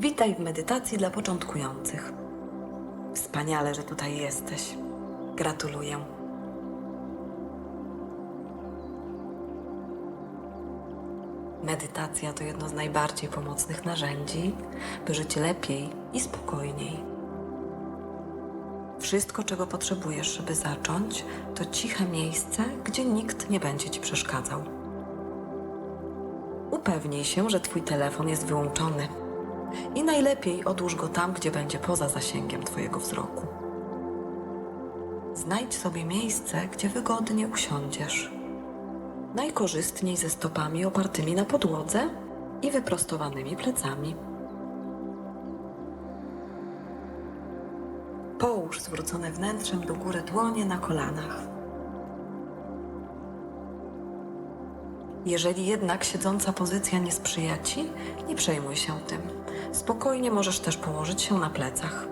Witaj w medytacji dla początkujących. Wspaniale, że tutaj jesteś. Gratuluję. Medytacja to jedno z najbardziej pomocnych narzędzi, by żyć lepiej i spokojniej. Wszystko, czego potrzebujesz, żeby zacząć, to ciche miejsce, gdzie nikt nie będzie ci przeszkadzał. Upewnij się, że twój telefon jest wyłączony i najlepiej odłóż go tam, gdzie będzie poza zasięgiem twojego wzroku. Znajdź sobie miejsce, gdzie wygodnie usiądziesz. Najkorzystniej ze stopami opartymi na podłodze i wyprostowanymi plecami. Połóż zwrócone wnętrzem do góry dłonie na kolanach. Jeżeli jednak siedząca pozycja nie sprzyja ci, nie przejmuj się tym. Spokojnie możesz też położyć się na plecach.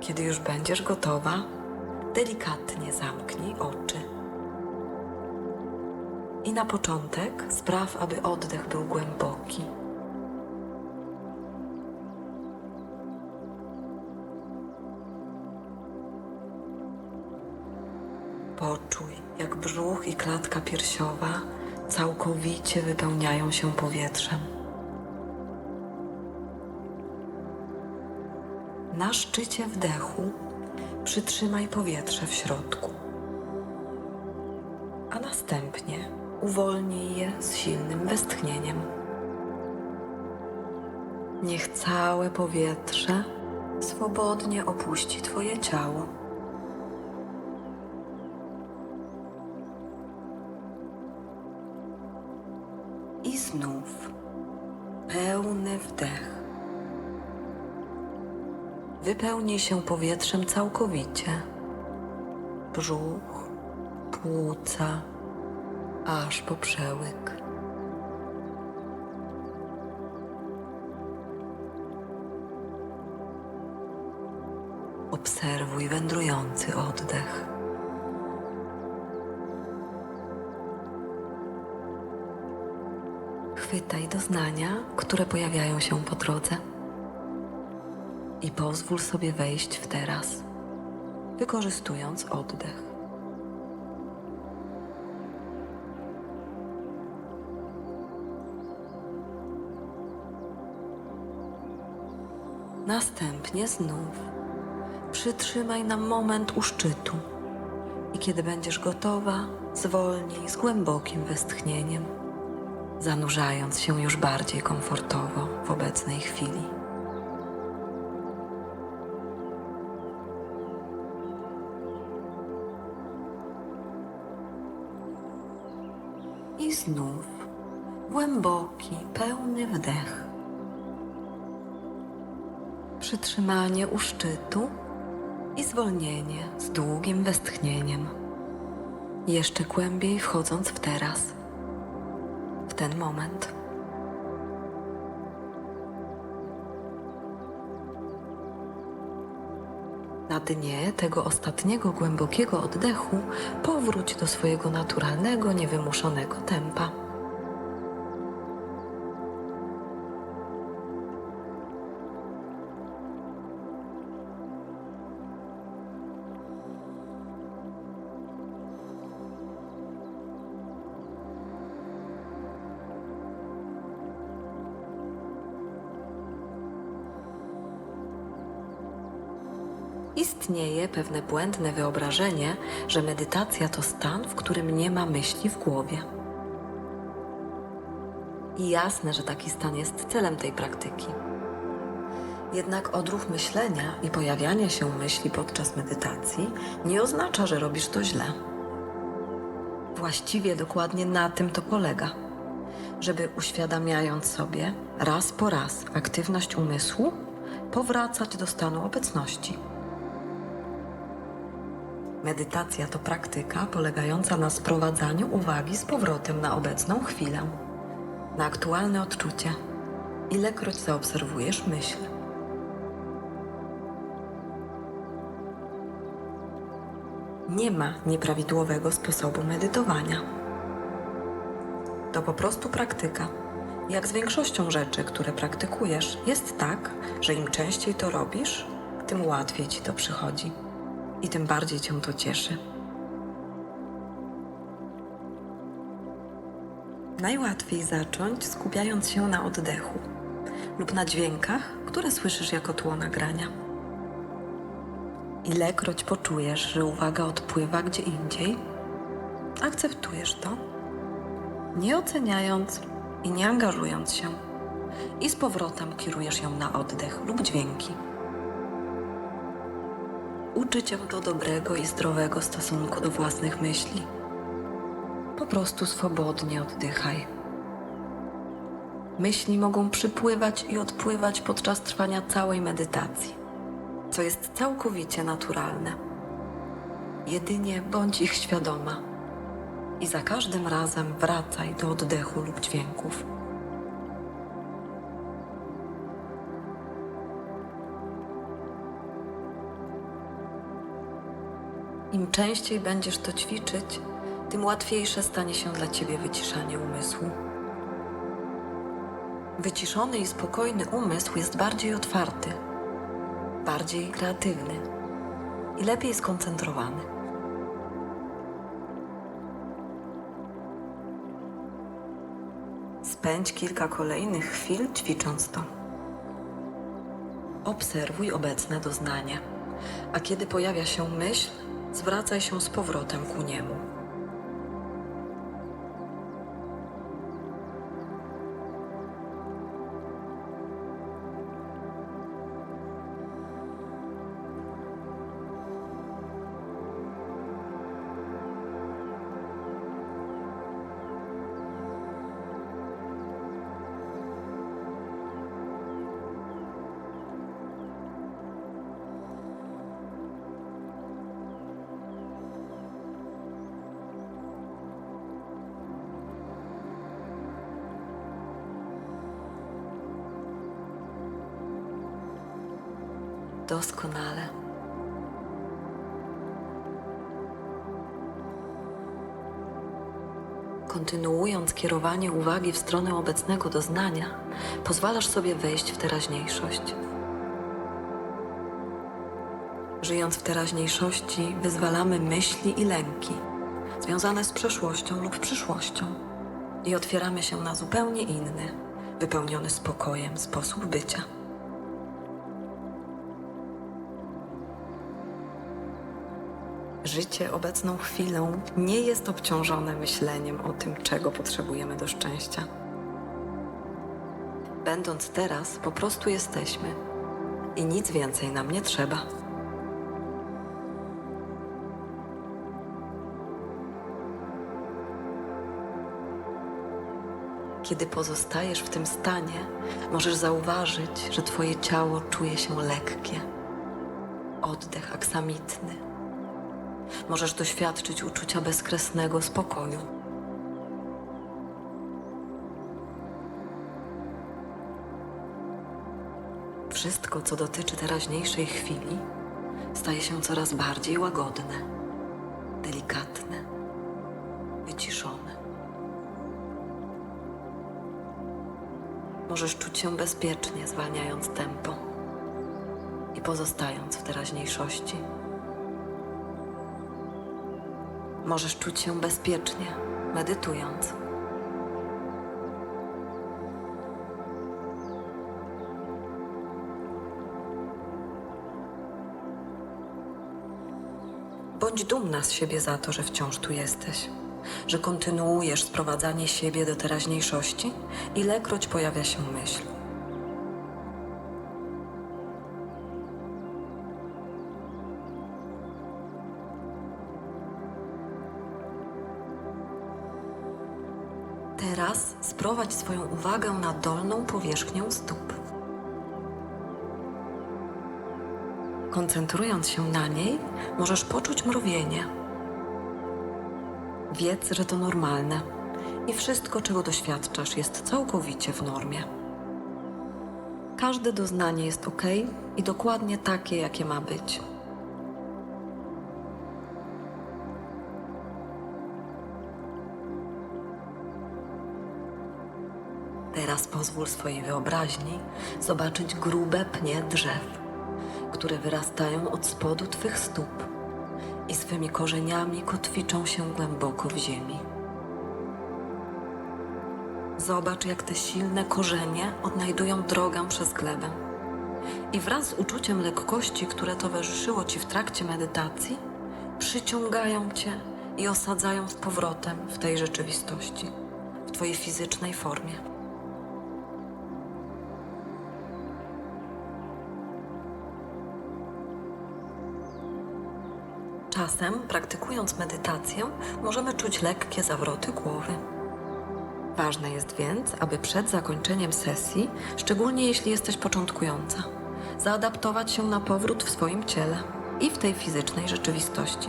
Kiedy już będziesz gotowa, delikatnie zamknij oczy. I na początek spraw, aby oddech był głęboki. Klatka piersiowa całkowicie wypełniają się powietrzem. Na szczycie wdechu przytrzymaj powietrze w środku, a następnie uwolnij je z silnym westchnieniem. Niech całe powietrze swobodnie opuści Twoje ciało. I znów pełny wdech. Wypełnij się powietrzem całkowicie. Brzuch, płuca, aż po przełyk. Obserwuj wędrujący oddech. Chwytaj doznania, które pojawiają się po drodze i pozwól sobie wejść w teraz, wykorzystując oddech. Następnie znów przytrzymaj na moment u szczytu i kiedy będziesz gotowa, zwolnij z głębokim westchnieniem, zanurzając się już bardziej komfortowo w obecnej chwili. I znów głęboki, pełny wdech. Przytrzymanie u szczytu i zwolnienie z długim westchnieniem. Jeszcze głębiej wchodząc w teraz, ten moment. Na dnie tego ostatniego głębokiego oddechu powróć do swojego naturalnego, niewymuszonego tempa. Istnieje pewne błędne wyobrażenie, że medytacja to stan, w którym nie ma myśli w głowie. I jasne, że taki stan jest celem tej praktyki. Jednak odruch myślenia i pojawianie się myśli podczas medytacji nie oznacza, że robisz to źle. Właściwie dokładnie na tym to polega. Żeby uświadamiając sobie raz po raz aktywność umysłu, powracać do stanu obecności. Medytacja to praktyka polegająca na sprowadzaniu uwagi z powrotem na obecną chwilę, na aktualne odczucie, ilekroć zaobserwujesz myśl. Nie ma nieprawidłowego sposobu medytowania. To po prostu praktyka. Jak z większością rzeczy, które praktykujesz, jest tak, że im częściej to robisz, tym łatwiej ci to przychodzi i tym bardziej cię to cieszy. Najłatwiej zacząć skupiając się na oddechu lub na dźwiękach, które słyszysz jako tło nagrania. Ilekroć poczujesz, że uwaga odpływa gdzie indziej, akceptujesz to, nie oceniając i nie angażując się, i z powrotem kierujesz ją na oddech lub dźwięki. Uczy cię to dobrego i zdrowego stosunku do własnych myśli. Po prostu swobodnie oddychaj. Myśli mogą przypływać i odpływać podczas trwania całej medytacji, co jest całkowicie naturalne. Jedynie bądź ich świadoma i za każdym razem wracaj do oddechu lub dźwięków. Im częściej będziesz to ćwiczyć, tym łatwiejsze stanie się dla ciebie wyciszanie umysłu. Wyciszony i spokojny umysł jest bardziej otwarty, bardziej kreatywny i lepiej skoncentrowany. Spędź kilka kolejnych chwil ćwicząc to. Obserwuj obecne doznanie, a kiedy pojawia się myśl, zwracaj się z powrotem ku niemu. Doskonale. Kontynuując kierowanie uwagi w stronę obecnego doznania, pozwalasz sobie wejść w teraźniejszość. Żyjąc w teraźniejszości, wyzwalamy myśli i lęki związane z przeszłością lub przyszłością i otwieramy się na zupełnie inny, wypełniony spokojem sposób bycia. Życie obecną chwilą nie jest obciążone myśleniem o tym, czego potrzebujemy do szczęścia. Będąc teraz, po prostu jesteśmy i nic więcej nam nie trzeba. Kiedy pozostajesz w tym stanie, możesz zauważyć, że Twoje ciało czuje się lekkie. Oddech aksamitny możesz doświadczyć uczucia bezkresnego spokoju. Wszystko, co dotyczy teraźniejszej chwili, staje się coraz bardziej łagodne, delikatne, wyciszone. Możesz czuć się bezpiecznie, zwalniając tempo i pozostając w teraźniejszości. Możesz czuć się bezpiecznie, medytując. Bądź dumna z siebie za to, że wciąż tu jesteś, że kontynuujesz sprowadzanie siebie do teraźniejszości, ilekroć pojawia się myśl. Teraz sprowadź swoją uwagę na dolną powierzchnię stóp. Koncentrując się na niej, możesz poczuć mrowienie. Wiedz, że to normalne i wszystko, czego doświadczasz, jest całkowicie w normie. Każde doznanie jest ok i dokładnie takie, jakie ma być. Teraz pozwól swojej wyobraźni zobaczyć grube pnie drzew, które wyrastają od spodu twych stóp i swymi korzeniami kotwiczą się głęboko w ziemi. Zobacz, jak te silne korzenie odnajdują drogę przez glebę. I wraz z uczuciem lekkości, które towarzyszyło ci w trakcie medytacji, przyciągają cię i osadzają z powrotem w tej rzeczywistości, w twojej fizycznej formie. Czasem, praktykując medytację, możemy czuć lekkie zawroty głowy. Ważne jest więc, aby przed zakończeniem sesji, szczególnie jeśli jesteś początkująca, zaadaptować się na powrót w swoim ciele i w tej fizycznej rzeczywistości.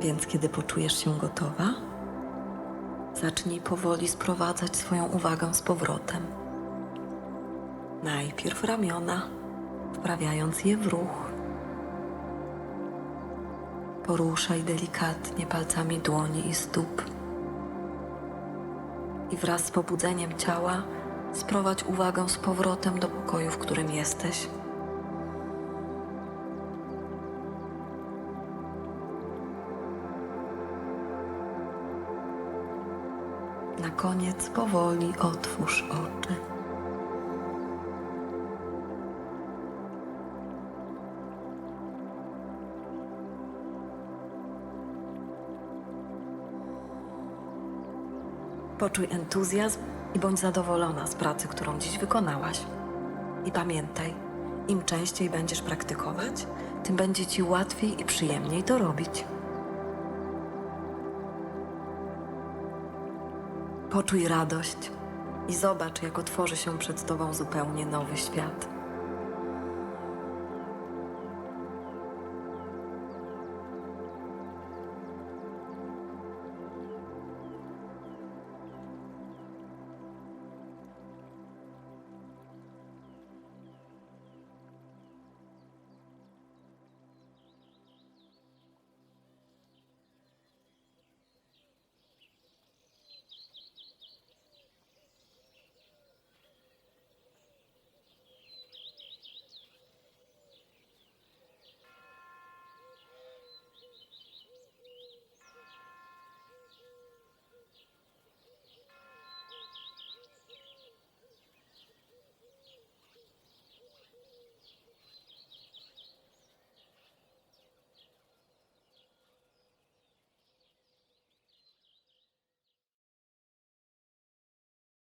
Więc kiedy poczujesz się gotowa, zacznij powoli sprowadzać swoją uwagę z powrotem. Najpierw ramiona, wprawiając je w ruch. Poruszaj delikatnie palcami dłoni i stóp. I wraz z pobudzeniem ciała sprowadź uwagę z powrotem do pokoju, w którym jesteś. Na koniec powoli otwórz oczy. Poczuj entuzjazm i bądź zadowolona z pracy, którą dziś wykonałaś. I pamiętaj, im częściej będziesz praktykować, tym będzie ci łatwiej i przyjemniej to robić. Poczuj radość i zobacz, jak otworzy się przed tobą zupełnie nowy świat.